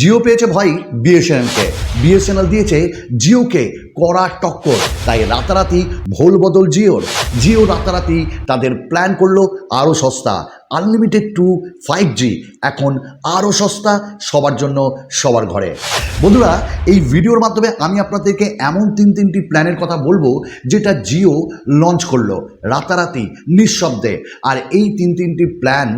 জিও পেয়েছে ভয় বিএসএনএলকে। বিএসএনএল দিয়েছে জিওকে কড়া টক্কর। তাই রাতারাতি ভোল বদল জিওর। জিও রাতারাতি তাদের প্ল্যান করল আরও সস্তা। আনলিমিটেড টু ফাইভ জি এখন আরও সস্তা, সবার জন্য সবার ঘরে। বন্ধুরা, এই ভিডিওর মাধ্যমে আমি আপনাদেরকে এমন তিন তিনটি প্ল্যানের কথা বলব, যেটা জিও লঞ্চ করল রাতারাতি, নিঃশব্দে। আর এই তিন তিনটি প্ল্যান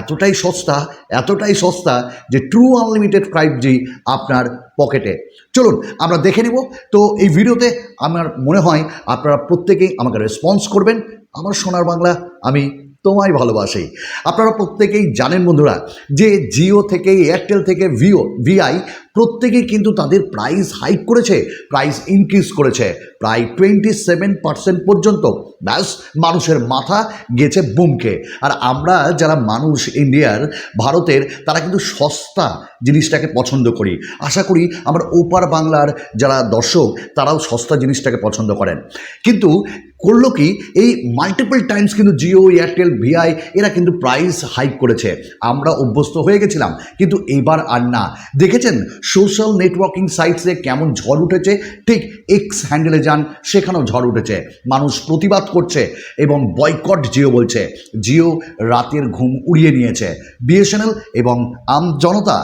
এতটাই সস্তা এতটাই সস্তা যে ট্রু আনলিমিটেড ফাইভ জি আপনার পকেটে চলুন, আমরা দেখে নিব। তো এই ভিডিওতে আমার মনে হয় আপনারা প্রত্যেকেই আমাকে রেসপন্স করবেন। আমার সোনার বাংলা, আমি তোমায় ভালোবাসি। আপনারা প্রত্যেকেই জানেন বন্ধুরা যে জিও থেকে এয়ারটেল থেকে ভিও ভিআই প্রত্যেকেই কিন্তু তাদের প্রাইস হাইক করেছে প্রাইস ইনক্রিজ করেছে। প্রায় টোয়েন্টি সেভেন পার্সেন্ট পর্যন্ত। ব্যাস, মানুষের মাথা গেছে বুমকে। আর আমরা যারা মানুষ ইন্ডিয়ার ভারতের, তারা কিন্তু সস্তা জিনিসটাকে পছন্দ করি। আশা করি আমার ওপার বাংলার যারা দর্শক, তারাও সস্তা জিনিসটাকে পছন্দ করেন। কিন্তু করল কি? এই মাল্টিপল টাইমস কিন্তু জিও এয়ারটেল ভিআই এরা কিন্তু প্রাইস হাইক করেছে। আমরা অভ্যস্ত হয়ে গেছিলাম, কিন্তু এবার আর না। দেখেছেন সোশ্যাল নেটওয়ার্কিং সাইটসে কেমন ঝড় উঠেছে? ঠিক এক্স হ্যান্ডেলে যান, সেখানেও ঝড় উঠেছে। মানুষ প্রতিবাদ করছে এবং বয়কট জিও বলছে। জিও রাতের ঘুম উড়িয়ে নিয়েছে। বিএসএনএল এবং আম জনতা।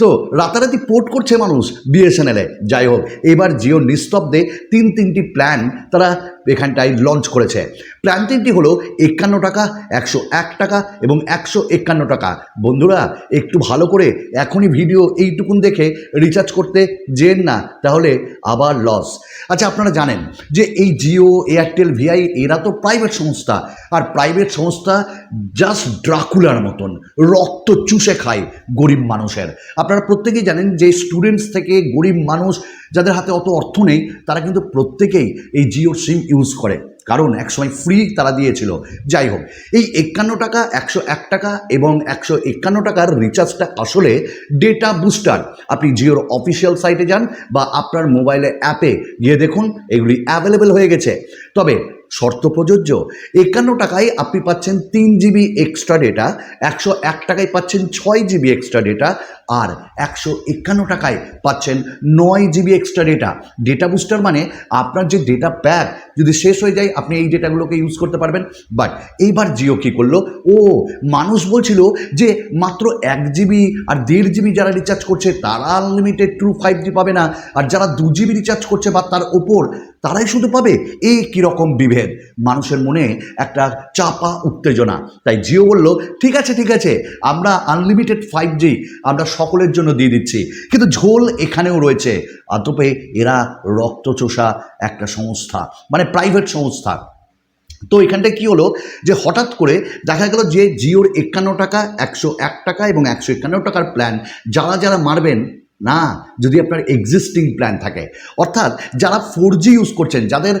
তো রাতারাতি পোর্ট করছে মানুষ বিএসএনএলে যাই হোক, এবার জিও নিস্তব্ধে তিন তিনটি প্ল্যান তারা এখানটায় লঞ্চ করেছে। প্ল্যান তিনটি হলো একান্ন টাকা, একশো এক টাকা এবং একশো একান্ন টাকা। বন্ধুরা, একটু ভালো করে এখনই ভিডিও এইটুকুন দেখে রিচার্জ করতে যেন না, তাহলে আবার লস আচ্ছা আপনারা জানেন যে এই জিও এয়ারটেল ভিআই এরা তো প্রাইভেট সংস্থা। আর প্রাইভেট সংস্থা জাস্ট ড্রাকুলার মতন। রক্ত চুষে খায় গরিব মানুষের। আপনারা প্রত্যেকেই জানেন যে স্টুডেন্টস থেকে গরিব মানুষ যাদের হাতে অত অর্থ নেই, তারা কিন্তু প্রত্যেকেই এই জিও সিম ইউজ করে। কারণ একসময় ফ্রি তারা দিয়েছিল। যাই হোক, এই একান্ন টাকা, একশো এক টাকা এবং একশো একান্ন টাকার রিচার্জটা আসলে ডেটা বুস্টার আপনি জিওর অফিসিয়াল সাইটে যান বা আপনার মোবাইলে অ্যাপে গিয়ে দেখুন, এগুলি অ্যাভেলেবেল হয়ে গেছে। তবে শর্ত প্রযোজ্য। একান্ন টাকায় আপনি পাচ্ছেন তিন জিবি এক্সট্রা ডেটা একশো এক টাকায় পাচ্ছেন ছয় জিবি এক্সট্রা ডেটা আর একশো একান্ন টাকায় পাচ্ছেন নয় GB extra data data booster মানে আপনার যে ডেটা প্যাক যদি শেষ হয়ে যায়, আপনি এই ডেটাগুলোকে ইউজ করতে পারবেন। বাট এইবার জিও কী করল? ও, মানুষ বলছিল যে মাত্র এক জিবি আর দেড় জিবি যারা রিচার্জ করছে, তারা আনলিমিটেড ট্রু ফাইভ জি পাবে না। আর যারা দু জিবি রিচার্জ করছে বা তার ওপর তারাই শুধু পাবে। এই কীরকম বিভেদ? মানুষের মনে একটা চাপা উত্তেজনা। তাই জিও বলল, ঠিক আছে ঠিক আছে, আমরা আনলিমিটেড ফাইভ জি আমরা সকলের জন্য দিয়ে দিচ্ছি। কিন্তু ঝোল এখানেও রয়েছে। আদপে এরা রক্তচোষা একটা সংস্থা মানে প্রাইভেট সংস্থা। তো এখানটায় কী হলো যে হঠাৎ করে দেখা গেল যে জিওর একান্ন টাকা, একশো এক টাকা এবং একশো একান্ন টাকার প্ল্যান যারা যারা মারবেন না, যদি আপনার এক্সিস্টিং প্ল্যান থাকে। অর্থাৎ যারা ফোর জি ইউজ করছেন, যাদের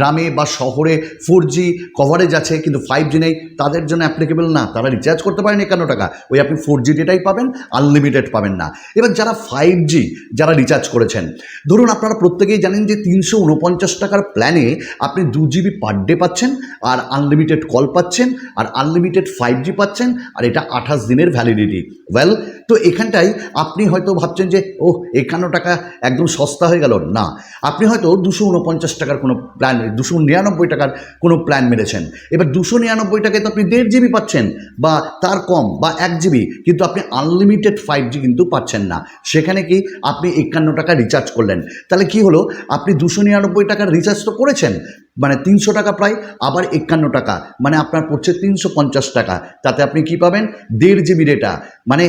গ্রামে বা শহরে ফোর জি কভারেজ আছে, কিন্তু ফাইভ জি নেই, তাদের জন্য অ্যাপ্লিকেবল না। তারা রিচার্জ করতে পারেন একান্ন টাকা। ওই আপনি ফোর জি ডেটাই পাবেন আনলিমিটেড পাবেন না। এবার যারা ফাইভ জি যারা রিচার্জ করেছেন, ধরুন আপনারা প্রত্যেকেই জানেন যে তিনশো উনপঞ্চাশ টাকার প্ল্যানে আপনি দু জিবি পার ডে পাচ্ছেন, আর আনলিমিটেড কল পাচ্ছেন, আর আনলিমিটেড ফাইভ জি পাচ্ছেন, আর এটা আঠাশ দিনের ভ্যালিডিটি ওয়েল তো এখানটায় আপনি হয়তো ভাবছেন যে ও একান্ন টাকা একদম সস্তা হয়ে গেল। না, আপনি হয়তো দুশো উনপঞ্চাশ টাকার কোনো প্ল্যান দুশো নিরানব্বই টাকার কোনো প্ল্যান মেরেছেন। এবার দুশো নিরানব্বই টাকায় তো আপনি দেড় জিবি পাচ্ছেন, বা তার কম, বা এক জিবি, কিন্তু আপনি আনলিমিটেড ফাইভ জি কিন্তু পাচ্ছেন না। সেখানে কি আপনি একান্ন টাকা রিচার্জ করলেন? তাহলে কি হলো? আপনি দুশো নিরানব্বই টাকার রিচার্জ তো করেছেন মানে তিনশো টাকা প্রায়, আবার একান্ন টাকা মানে আপনার পড়ছে তিনশো পঞ্চাশ টাকা। তাতে আপনি কি পাবেন? দেড় জিবি ডেটা মানে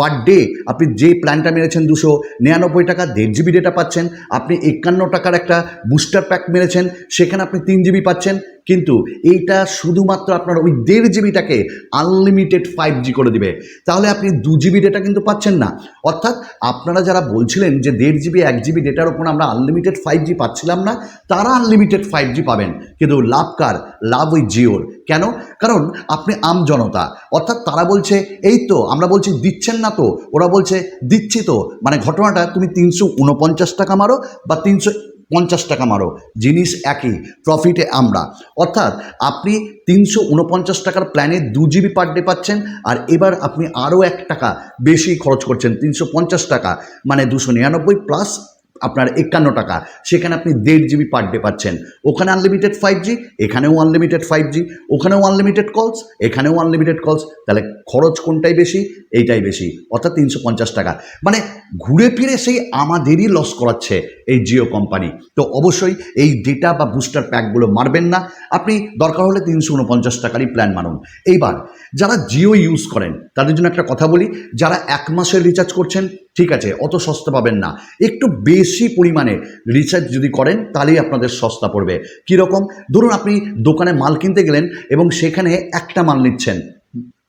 পার ডে আপনি যে প্ল্যানটা মেরেছেন দুশো নিরানব্বই টাকা, দেড় জিবি ডেটা পাচ্ছেন, আপনি একান্ন টাকার একটা বুস্টার প্যাক মেরেছেন সেখানে আপনি তিন জিবি পাচ্ছেন কিন্তু এইটা শুধুমাত্র আপনার ওই দেড় জিবিটাকে আনলিমিটেড ফাইভ জি করে দিবে। তাহলে আপনি দু জিবি ডেটা কিন্তু পাচ্ছেন না। অর্থাৎ আপনারা যারা বলছিলেন যে দেড় জিবি, এক জিবি ডেটার ওপর আমরা আনলিমিটেড ফাইভ জি পাচ্ছিলাম না, তারা আনলিমিটেড ফাইভ জি পাবেন। কিন্তু লাভ কার? লাভ ওই জিওর। কেন? কারণ আপনি আম জনতা। অর্থাৎ তারা বলছে, এই তো, আমরা বলছি দিচ্ছেন না তো। ওরা বলছে, দিচ্ছি তো। মানে ঘটনাটা তুমি তিনশো উনপঞ্চাশ টাকা মারো বা তিনশো পঞ্চাশ টাকা মারো। জিনিস একই প্রফিটে আমরা। অর্থাৎ আপনি তিনশো উনপঞ্চাশ টাকার প্ল্যানে দু জিবি পার ডে পাচ্ছেন, আর এবার আপনি আরও এক টাকা বেশি খরচ করছেন, তিনশো পঞ্চাশ টাকা মানে দুশো নিরানব্বই প্লাস আপনার একান্ন টাকা। সেখানে আপনি দেড় জিবি পার ডে পাচ্ছেন। ওখানে আনলিমিটেড ফাইভ জি এখানেও আনলিমিটেড ফাইভ জি ওখানেও আনলিমিটেড কলস এখানেও আনলিমিটেড কলস তাহলে খরচ কোনটাই বেশি? এইটাই বেশি। অর্থাৎ তিনশো পঞ্চাশ টাকা। মানে ঘুরে ফিরে সেই আমাদেরই লস করাচ্ছে এই জিও কোম্পানি তো অবশ্যই এই ডেটা বা বুস্টার প্যাকগুলো মারবেন না। আপনি দরকার হলে তিনশো উনপঞ্চাশ টাকারই প্ল্যান মানুন এইবার, যারা জিও ইউজ করেন, তাদের জন্য একটা কথা বলি। যারা এক মাসের রিচার্জ করছেন ঠিক আছে, অত সস্তা পাবেন না। একটু বেশি পরিমাণে রিচার্জ যদি করেন, তাহলেই আপনাদের সস্তা পড়বে। কীরকম ধরুন আপনি দোকানে মাল কিনতে গেলেন এবং সেখানে একটা মাল নিচ্ছেন।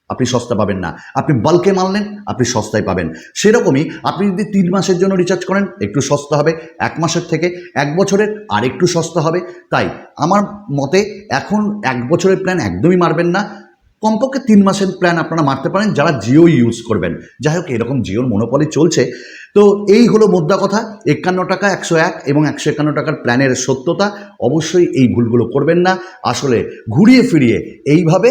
আপনি সস্তা পাবেন না। আপনি বাল্কে মাল নেন, আপনি সস্তায় পাবেন। সেরকমই আপনি যদি তিন মাসের জন্য রিচার্জ করেন, একটু সস্তা হবে। এক মাসের থেকে এক বছরের আর একটু সস্তা হবে। তাই, আমার মতে এখন এক বছরের প্ল্যান একদমই মারবেন না। কমপক্ষে তিন মাসের প্ল্যান আপনারা মারতে পারেন, যারা জিও ইউজ করবেন। যাই হোক এরকম জিওর মনোপলি চলছে। তো এই হলো মোদ্দা কথা, একান্ন টাকা একশো এক এবং একশো একান্ন টাকার প্ল্যানের সত্যতা। অবশ্যই এই ভুলগুলো করবেন না। আসলে ঘুরিয়ে ফিরিয়ে এইভাবে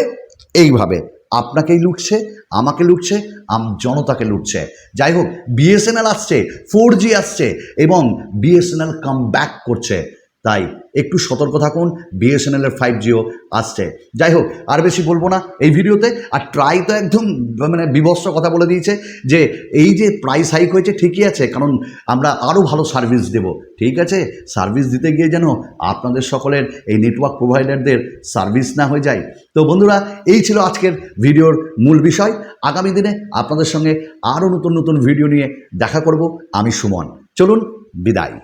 এইভাবে আপনাকেই লুটছে, আমাকে লুটছে, আম জনতাকে লুটছে। যাই হোক বিএসএনএল আসছে ফোর আসছে এবং বিএসএনএল কাম ব্যাক করছে। তাই একটু সতর্ক থাকুন বিএসএনএল এর ফাইভ জিও আসছে। যাই হোক, আর বেশি বলব না, এই ভিডিওতে, আর ট্রাই তো একদম মানে বিভৎস কথা বলে দিয়েছে যে, এই যে প্রাইস হাইক হয়েছে ঠিকই আছে, কারণ আমরা আরও ভালো সার্ভিস দেব, ঠিক আছে? সার্ভিস দিতে গিয়ে যেন আপনাদের সকলের এই নেটওয়ার্ক প্রোভাইডারদের সার্ভিস না হয়ে যায়। তো বন্ধুরা, এই ছিল আজকের ভিডিওর মূল বিষয়। আগামী দিনে আপনাদের সঙ্গে আরও নতুন নতুন ভিডিও নিয়ে দেখা করব। আমি সুমন। চলুন, বিদায়।